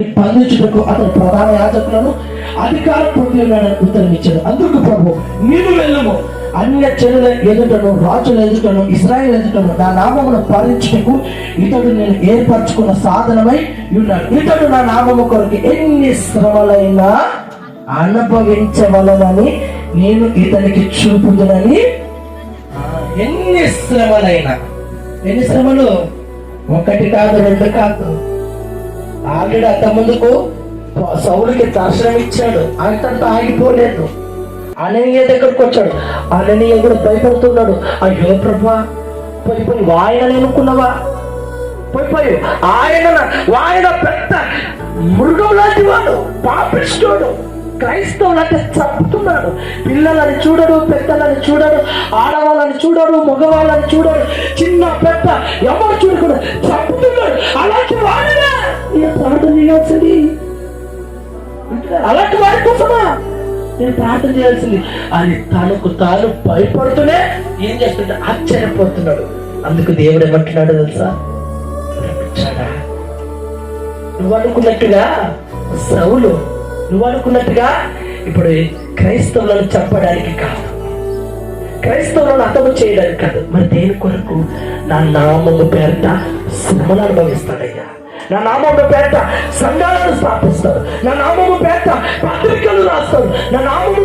బంధించుటకు అతను ప్రధాన యాజకులను అధికార పొందినాడని ఉత్తరం ఇచ్చాడు అందుకు ప్రభు నీవు వెళ్ళము. అన్య చెరుల ఎదుటను రాజుల ఎదుటను ఇస్రాయల్ ఎదుటను నా నామమును పాలించుటకు ఇతడు నేను ఏర్పరచుకున్న సాధనమై ఉన్నాడు. ఇతడు నా నామము కొరకు ఎన్ని శ్రమలైనా అనుభవించవలనని నేను ఇతనికి చూపుదునని ఎన్ని శ్రమలైనా. ఎన్ని శ్రమలు? ఒకటి కాదు రెండు కాదు. ఆల్రెడీ అంత ముందుకు సౌలుకి దర్శనం ఇచ్చాడు. అంతంతా ఆగిపోలేదు. అననీయ దగ్గరకు వచ్చాడు. అననీయ కూడా భయపడుతున్నాడు. అయ్యో ప్రభా పోయి పోయి వాయన అనుకున్నావా పోయిపోయి ఆయన వాయన పెద్ద మృగం లాంటి వాడు పాపిస్తాడు క్రైస్తవులు అంటే చంపుతున్నాడు. పిల్లలని చూడడు పెద్దలని చూడడు ఆడవాళ్ళని చూడడు మగవాళ్ళని చూడడు చిన్న పెద్ద ఎవరు చూడకుండా చంపుతున్నాడు. అలా ప్రార్థన చేయాల్సింది. అలాంటి వారి కోసమా? నేను ప్రార్థన చేయాల్సింది. అని తనకు తాను భయపడుతూనే ఏం చేస్తుంటే ఆశ్చర్యపోతున్నాడు. అందుకు దేవుడు ఏమంటున్నాడు తెలుసా? నువ్వు అనుకున్నట్టుగా సౌలు నువ్వు అనుకున్నట్టుగా ఇప్పుడు క్రైస్తవులను చంపడానికి కాదు. క్రైస్తవులను అర్థం చేయడానికి కాదు. మరి దేని కొరకు? నా నామము పేరట శ్రమలు అనుభవిస్తాడయ్యా. నా నామము పేరట సంఘాలను స్థాపిస్తాడు నా నామము పేరట పత్రికలు రాస్తాడు నా నామము